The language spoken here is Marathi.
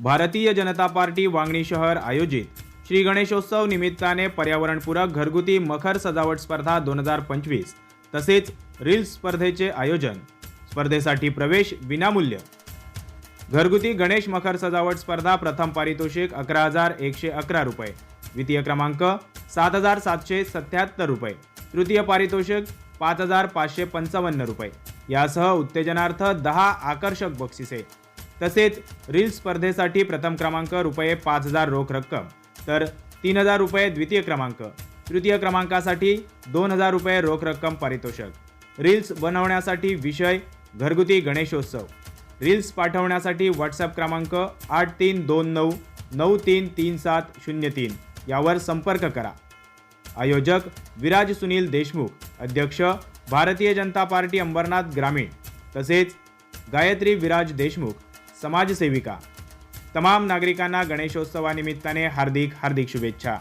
भारतीय जनता पार्टी वांगणी शहर आयोजित श्री गणेशोत्सव निमित्ताने पर्यावरणपूरक घरगुती मखर सजावट स्पर्धा दोन हजार पंचवीस तसेच रील्स स्पर्धेचे आयोजन. स्पर्धेसाठी प्रवेश विनामूल्य. घरगुती गणेश मखर सजावट स्पर्धा प्रथम पारितोषिक अकरा हजार एकशे अकरा रुपये. द्वितीय क्रमांक सात हजार सातशे सत्याहत्तर रुपये. तृतीय पारितोषिक पाच हजार पाचशे पंचावन्न रुपये. यासह उत्तेजनार्थ दहा आकर्षक बक्षिसे. तसेच रील स्पर्धेसाठी प्रथम क्रमांक रुपये पाच हजार रोख रक्कम तर तीन हजार रुपये द्वितीय क्रमांक तृतीय क्रमांकासाठी दोन हजार रुपये रोख रक्कम पारितोषक. रील्स बनवण्यासाठी विषय घरगुती गणेशोत्सव. रील्स पाठवण्यासाठी व्हॉट्सअप क्रमांक आठ तीन दोन नऊ नऊ तीन तीन सात शून्य तीन. यावर संपर्क करा. आयोजक विराज सुनील देशमुख अध्यक्ष भारतीय जनता पार्टी अंबरनाथ ग्रामीण तसेच गायत्री विराज देशमुख સમાજ સેવિકા. તમામ નાગરિકાના ગણેશોત્સવા નિમિત્તને હાર્દિક હાર્દિક શુભેચ્છા.